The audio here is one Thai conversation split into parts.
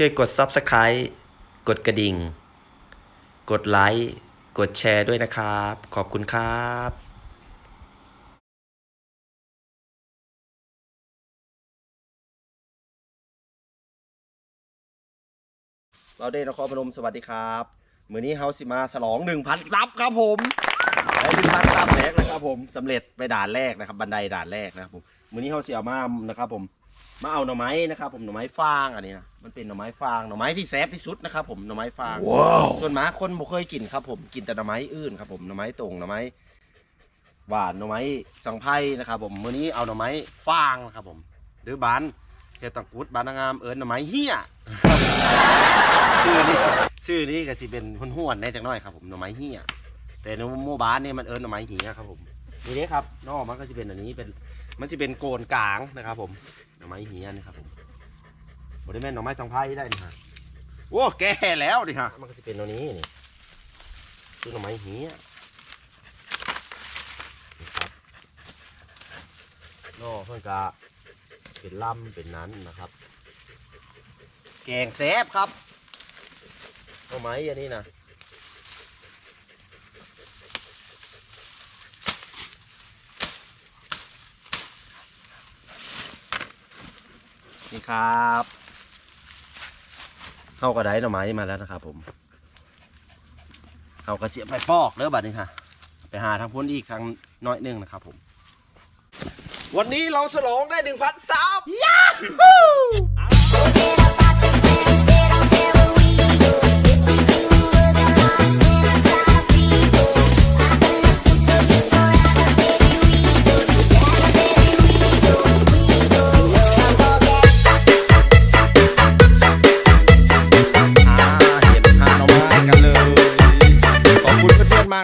ช่วยกด Subscribe กดกระดิ่ง กดไลค์ กดแชร์ด้วยนะครับ ขอบคุณครับเราได้นครพนมสวัสดีครับมือนี้เฮาสิมาฉลอง 1,000 ซับครับผมและ1,000ซับแรกนะครับผมสำเร็จไปด่านแรกนะครับ บันไดด่านแรกนะครับผมมือนี้เฮาเสิเอามานะครับผม มาเอาหน่อไม้นะครับ ผมหน่อไม้ฟางอันนี้นะมันเป็นหน่อไม้ฟางหน่อไม้ที่แซ่บที่สุดนะครับ ผมหน่อไม้ฟางส่วนหมาคนบ่เคยกินครับ ผมกินแต่หน่อไม้อื่นครับ ผมหน่อไม้ตรงหน่อไม้หวานหน่อไม้สังไพรนะครับ ผมมื้อนี้เอาหน่อไม้ฟางนะครับ ผม หรือบ้านเทตังกุดบ้านนางงามเอิญหน่อไม้เฮียชื่อนี่ชื่อนี่ก็สิเป็นหุ่นห้วนๆแน่จังน้อยครับ ผมหน่อไม้เหี้ยแต่ในหมู่บ้านเนี่ยมันเอิญหน่อไม้เหี้ยครับ ผมนี่นี่ครับนอกมันก็จะเป็นอันนี้เป็นมันจะเป็นโกนกลางนะครับ ผมห น่อไม้เหี้ยนะครับผมบริเวณหน่อไม้สังไพรได้นี่ฮะโอ้แก่แล้วนี่ฮะมันก็จะเป็นตัวนี้นี่คือหน่อไม้เหี้ยนี่ครับนอกเพื่อนกะเป็นลำเป็นนั้นนะครับ แกงแซบครับเอาไหมอันนี้นะ นี่ครับเข้ากระไดหน่อไม้มาแล้วนะครับ ผมเอากระเสียบไปฟอกเด้อบัดนี้ค่ะ ไปหาทางพ้นอีกครั้งน้อยนึงนะครับ ผม วันนี้เราฉลองได้หนึ่งพันสามยาฮู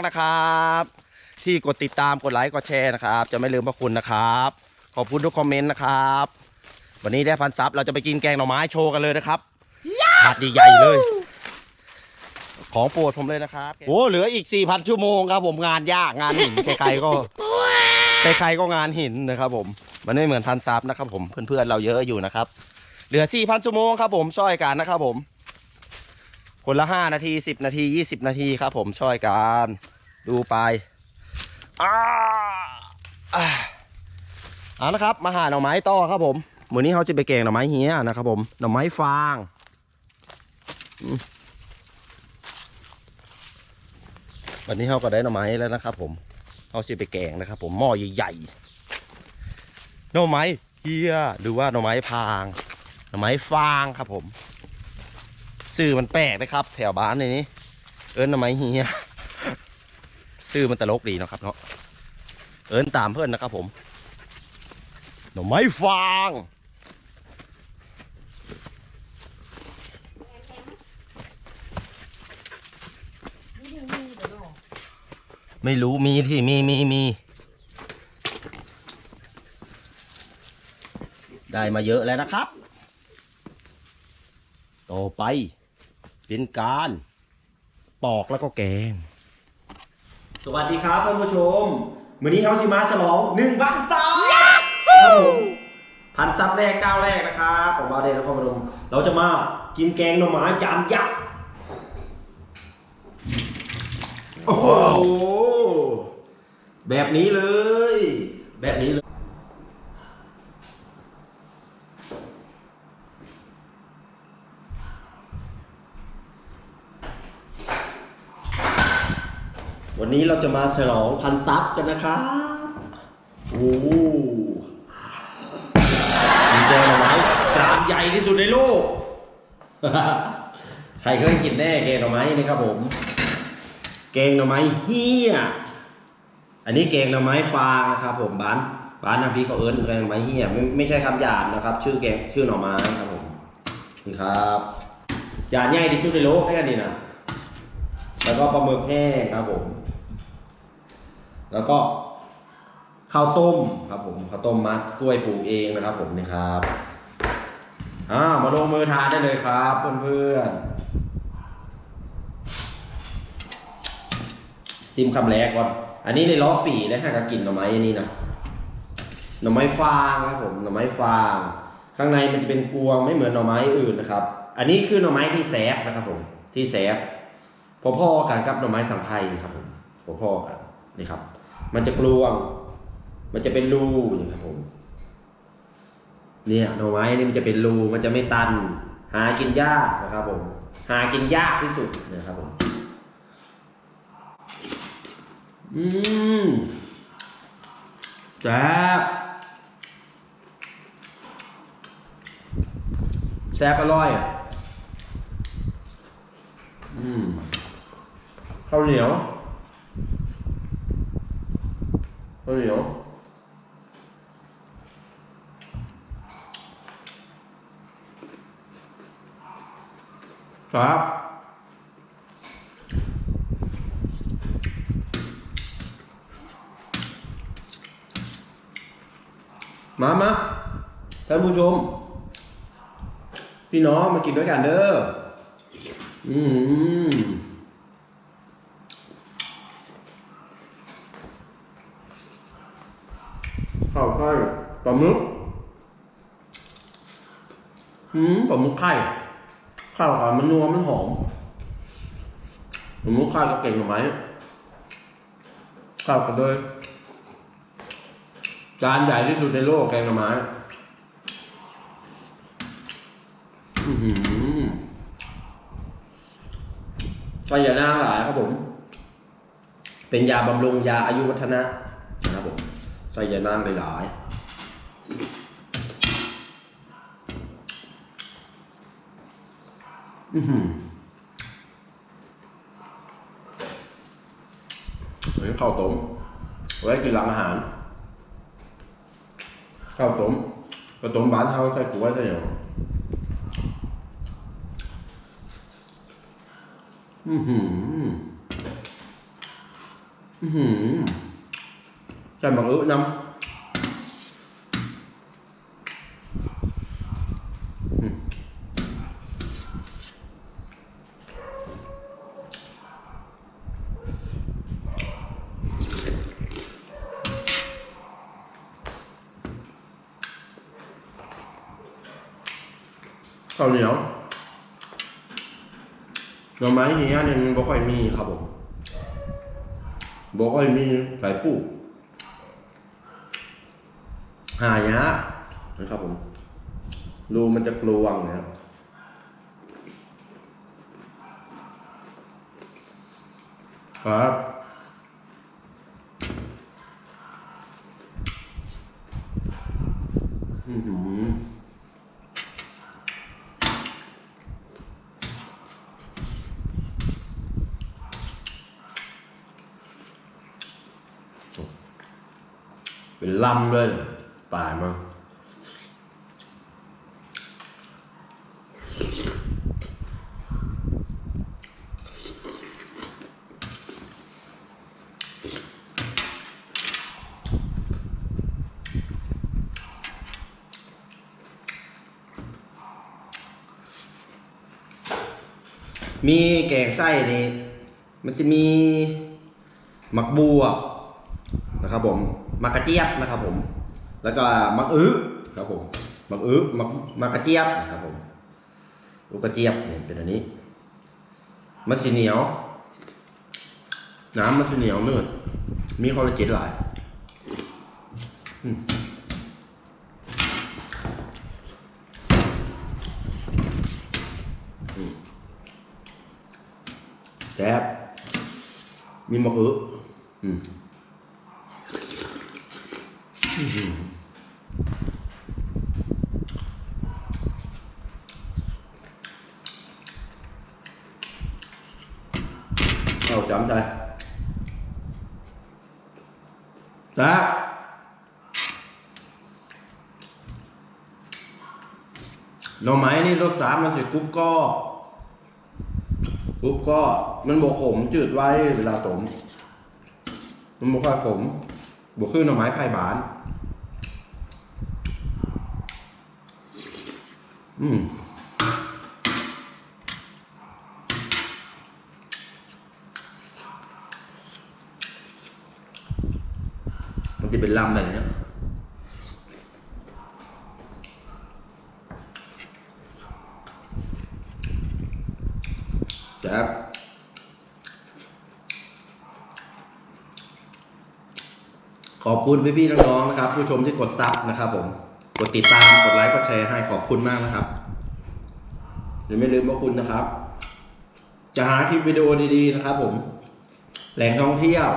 ๆมากนะครับ ที่กดติดตามกดไลค์กดแชร์นะครับ จะไม่ลืมพระคุณนะครับ ขอบคุณทุกคอมเมนต์นะครับ วันนี้ได้พันซับเราจะไปกินแกงหน่อไม้โชว์กันเลยนะครับถาดใหญ่ๆเลย ของโปรดผมเลยนะครับโอ้เหลืออีก 4,000 ชั่วโมงครับผมงานยากงานหิน ใครๆก็ใครๆก็งานหินนะครับ ผม มันไม่เหมือนพันซับนะครับ ผมเพื่อนๆเราเยอะอยู่นะครับ เหลือ 4,000 ชั่วโมงครับผมช่วยกันนะครับผมคนละห้านาทีสิบนาทียี่สิบนาทีครับผมช่วยกัน ดูไปอ่าอ่าเอานะครับ มาหาหน่อไม้ต่อครับผมมือนี้เขาจะไปแกงหน่อไม้เฮียนะครับผมหน่อไม้ฟางอืมวันนี้เขาก็ได้หน่อไม้แล้วนะครับ ผมเขาจะไปแกงนะครับ ผมหม้อใหญ่ๆหน่อไม้เฮียหรือว่าหน่อไม้พางหน่อไม้ฟางครับผมสื่อมันแปลกนะครับ แถวบ้านนี้ เอิญทำไมเฮีย สื่อมันตลกดีเนาะครับเนาะเอิญตามเพื่อนนะครับผมหน่อไม้ฟางไม่รู้มีที่มีมีมีได้มาเยอะแล้วนะครับ ต่อไปเป็นการ ปอกแล้วก็แกง สวัสดีครับท่านผู้ชมวันนี้เฮาซิมาฉลองหนึ่งพันซับครับผมพันซับแรกก้าวแรกนะครับของบาเดนนครพนมเราจะมากินแกงหน่อไม้จานยักษ์โอ้โหแบบนี้เลย แบบนี้เล วันนี้เราจะมาฉลองพันซับกันนะครับโอ้โหมีแกงหน่อไม้จานใหญ่ที่สุดในโลก ใครเคยกินแน่แกงหน่อไม้นี่ครับผม แกงหน่อไม้เฮียอันนี้แกงหน่อไม้ฟางนะครับผมบ้านบ้านน้ำพริกเขาเอิญแกงหน่อไม้เฮียไม่ไม่ใช่คำหยาบนะครับ ชื่อแกงชื่อหน่อไม้ครับผมนี่ครับจานใหญ่ที่สุดในโลกแค่นี้นะ แล้วก็ปลาหมึกแห้งครับผม แล้วก็ข้าวต้มครับผมข้าวต้มมัดกล้วยปลูกเองนะครับ ผมนี่ครับอ่ามาลงมือทานได้เลยครับเพื่อนๆซิมคำแรกก่อน อันนี้ในล้อปีและห้ากกินหน่อไม้อันนี้นะหน่อไม้ฟางครับผมหน่อไม้ฟาง ข้างในมันจะเป็นกวงไม่เหมือนหน่อไม้อื่นนะครับ อันนี้คือหน่อไม้ที่แซฟนะครับผมที่แซฟ พอๆกันกับหน่อไม้สังไพครับผมพอๆกันนี่ครับ มันจะกลวง มันจะเป็นรูอย่างครับผมเนี่ยหน่อไม้นี่มันจะเป็นรูมันจะไม่ตัน หากินยากนะครับผม หากินยากที่สุดนะครับผมอืมแซ่บแซ่บอร่อยอะ อืม ข้าวเหนียวข้าวเหนียวครับมามาท่านผู้ชม พี่น้องมากินด้วยกันเด้อ อืมข้าวไข่ปลาหมึกอืมปลาหมึกไข่ข้าวขามันนัวมันหอมปลาหมึกไข่กับเก่งหน่อไม้ข้าวกันเลยจานใหญ่ที่สุดในโลกแกงหน่อไม้อื้อหือใส่ยาหน้าหลายครับผม เป็นยาบำรุงยาอายุวัฒนะนะครับผมใส่ยานางหลายๆ อือหือเหมือนข้าวต้มไว้กินหลังอาหารข้าวต้มข้าวต้มบ้านเฮาใส่กล้ยใส่ยังอือหืออือหือใส่หมักอึน้ำ ข้าวเหนียวหน่อไม้เฮียเนี่ยมันบ่ค่อยมีครับผมบ่ค่อยมีหลายปูหายากนะครับผมรูมันจะกลวงนะครับครับอือหือ เป็นลำเลยตายมามีแกงไส้นี่ มันจะมีหมักบัว นะครับผมมักกระเจี๊ยบนะครับผม แล้วก็มักอื้อครับผมมักอื้อมักมักกระเจี๊ยบนะครับผมลูกกระเจี๊ยบเนี่ยเป็นอันนี้มันสีเหนียว น้ำมันสีเหนียวเนื้อมีคอลลาเจนหลายแซ่บมีมักอื้ออืม เอาจำใจนะหน่อไม้นี่รสสามมันสิกรุบก็กรุบก็มันบวขมจืดไว้เวลาต้มมันบวค่อยขมบวคือหน่อไม้ไผ่บาน อืมมันจะเป็นลำแบบนี้ครับขอบคุณพี่ๆน้องๆนะครับ ผู้ชมที่กดซับนะครับผม ดติดตาม กดไลค์ กดแชร์ให้ขอบคุณมากนะครับอย่าไม่ลืมว่าคุณนะครับ จะหาคลิปวิดีโอดีๆนะครับ ผม แหล่งท่องเที่ยว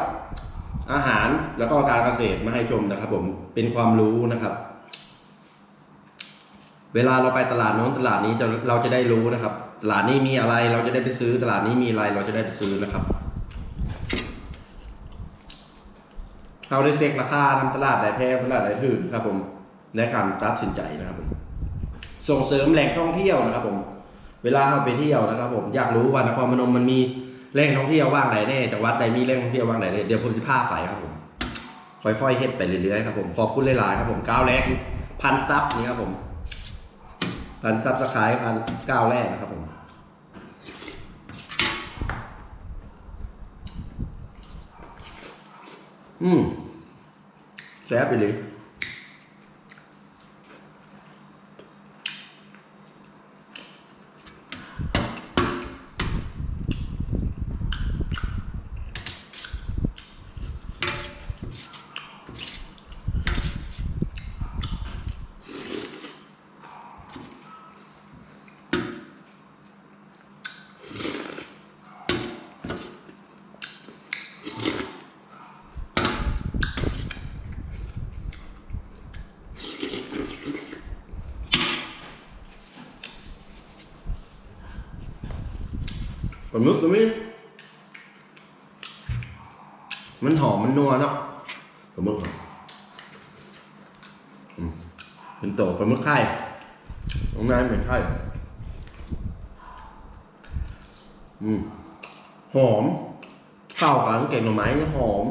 อาหารแล้วก็การเกษตรมาให้ชมนะครับ ผมเป็นความรู้นะครับ เวลาเราไปตลาดโน้นตลาดนี้จะเราจะได้รู้นะครับ ตลาดนี้มีอะไรเราจะได้ไปซื้อ ตลาดนี้มีอะไรเราจะได้ไปซื้อนะครับเราได้เช็คราคานำตลาดไหนแพงตลาดไหนถูกครับผม ในการตัดสินใจนะครับผมส่งเสริมแหล่งท่องเที่ยวนะครับ ผม เวลาเราไปเที่ยวนะครับ ผมอยากรู้ว่านครพนมมันมีแหล่งท่องเที่ยวว่างไหนแน่จังหวัดใดมีแหล่งท่องเที่ยวว่างไหนแน่เดี๋ยวผมจะพาไปครับผมค่อยๆเฮ็ดไปเรื่อยๆครับผมขอบคุณหลายๆครับผมก้าวแรกพันซับนี่ครับผมพันซับสไครต์พันก้าวแรกนะครับผมอืมแซ่บไปเลย ปลาหมึกตัวนี้มันหอมมันนัวเนาะปลาหมึกเหอมเป็นโตปลาหมึกไข่ตรงนั้นเป็นไข่หอมข้าวกันเก่งหน่อไม้เนี่ยหอม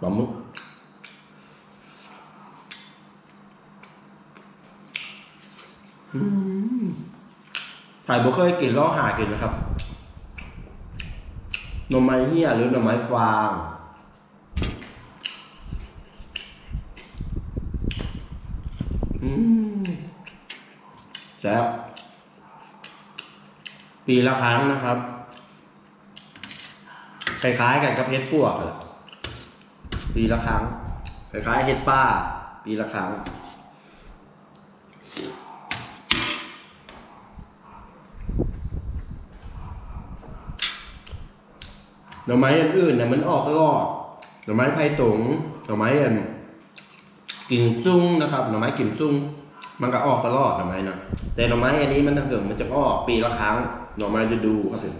ปลาหมึกอืม ใครบ่เคยกินลอหากินนะครับหน่อไม้เหี้ยหรือหน่อไม้ฟางอืมแซ่บปีละครั้งนะครับคล้ายๆกันกับเห็ดปวกปีละครั้งคล้ายๆเห็ดป้า ปีละครั้ง น่อไม้อันอื่นเนี่ยมันออกตลอดหน่อไม้ไผ่ตงหน่อไม้อันกิ่งซุ่งนะครับหน่อไม้กิ่งซุ่งมันก็ออกตลอดหน่อไม้นะแต่หน่อไม้อันนี้มันถ้าเกิดมันจะออกปีละครั้งหน่อไม้จะดูครับผม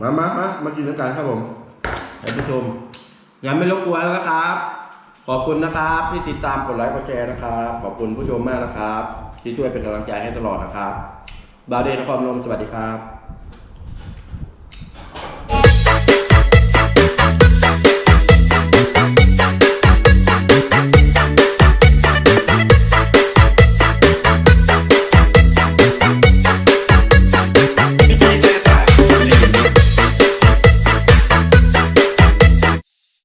มามามามากินด้วยกันครับผมท่านผู้ชมยังไม่รบกวนแล้วนะครับ ขอบคุณนะครับที่ติดตามกดไลค์กดแชร์นะครับ ขอบคุณผู้ชมมากนะครับ ที่ช่วยเป็นกำลังใจให้ตลอดนะครับ บาเดนครนมสวัสดีครับ